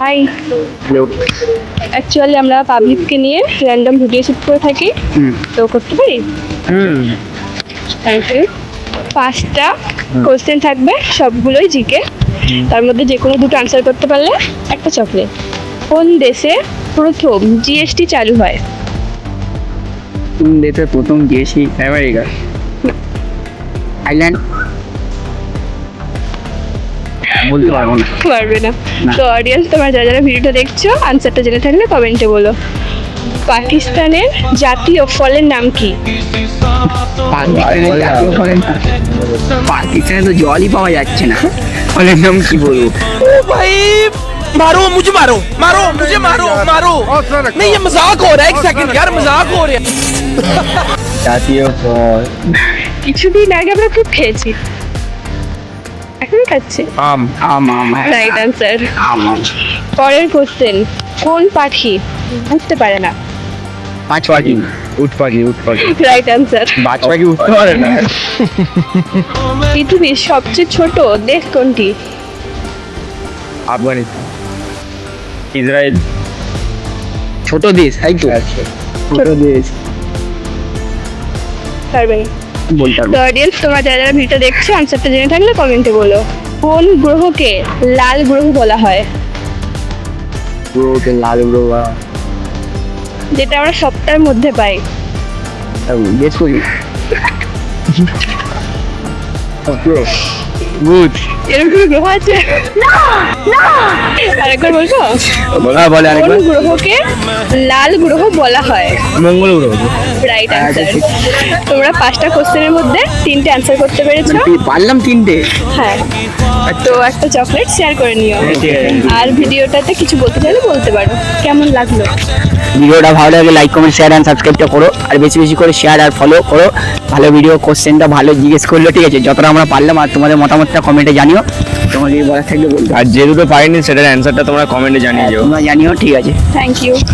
High actually আমরা পাবলিককে নিয়ে র্যান্ডম ভিডিও শুট করে থাকি। তো করতে পারি? থ্যাংক ইউ পাঁচটা কোশ্চেন থাকবে সবগুলোই জিকে তার মধ্যে যে কোনো দুটো আনসার করতে পারলে একটা চকলেট কোন দেশে প্রথম জিএসটি চালু হয়? কোন দেশে প্রথম গেছি আমেরিকা থাইল্যান্ড বলতে পারবো না পারবে না না। তো অডিয়েন্স তোমরা যারা যারা ভিডিওটা দেখছো আনসারটা জেনে থাকলে কমেন্টে বলো পাকিস্তানের জাতীয় ফলের নাম কি পাকিস্তানের জাতীয় ফলের নাম- পাকিস্তানে তো জলই পাওয়া যাচ্ছে না ফলের নাম কি বলবো भाई मारो मुझे मारो मारो मुझे मारो मारो नहीं ये मजाक हो रहा है एक सेकंड यार मजाक हो रहा है জাতীয় ফল কিছুদিন আগে আমরা খুব খেয়েছি এখন খাচ্ছি। आम আম আম হ্যাঁ। রাইট আনসার আম আম। পরের কোশ্চেন কোন পাখি উঠতে পারে না? পাঁচ পাখি। উট পাখি উট পাখি। রাইট আনসার বাজ পাখি উঠতে পারে না। পৃথিবীর সবচেয়ে ছোট দেশ কোনটি? আফগানিস্তান। ইসরায়েল। ছোট দেশ তাই তো? ছোট দেশ। তো অডিয়েন্স তোমরা যারা যারা ভিডিওটা দেখছ আনসারটা জেনে থাকলে কমেন্টে বলো। কোন গ্রহকে লাল গ্রহ বলা হয়? গ্রহকে লাল গ্রহ যেটা আমরা সপ্তাহের মধ্যে পাই। গেস করি। গুড এরকম কোনো গ্রহ আছে? আরেকবার বলব বলা বলে কোন আরেকবার গ্রহকে লাল গ্রহ বলা হয়? মঙ্গল গ্রহ রাইট আনসার তোমরা পাঁচটা কোশ্চেনের মধ্যে তিনটে অ্যান্সার করতে পেরেছ। পারলাম তিনটে? হ্যাঁ। তো একটা চকলেট শেয়ার করে নিও। আর ভিডিওটাতে কিছু বলতে চাইলে বলতে পারো। কেমন লাগল? ভিডিওটা ভালো লাগে লাইক কমেন্ট শেয়ার অ্যান্ড সাবস্ক্রাইবটা করো। আর বেশি বেশি করে শেয়ার আর ফলো করো। ভালো ভিডিও কোশ্চেনটা ভালো জিজ্ঞেস করল ঠিক আছে যতটা আমরা পারলাম আর তোমাদের মতামতটা কমেন্টে জানিও। তোমাকে বলার থাকলে বলব। আর যে দুটো পাইনি সেটার অ্যান্সারটা তোমরা কমেন্টে জানিয়ে যাও তোমরা জানিও ঠিক আছে। Thank you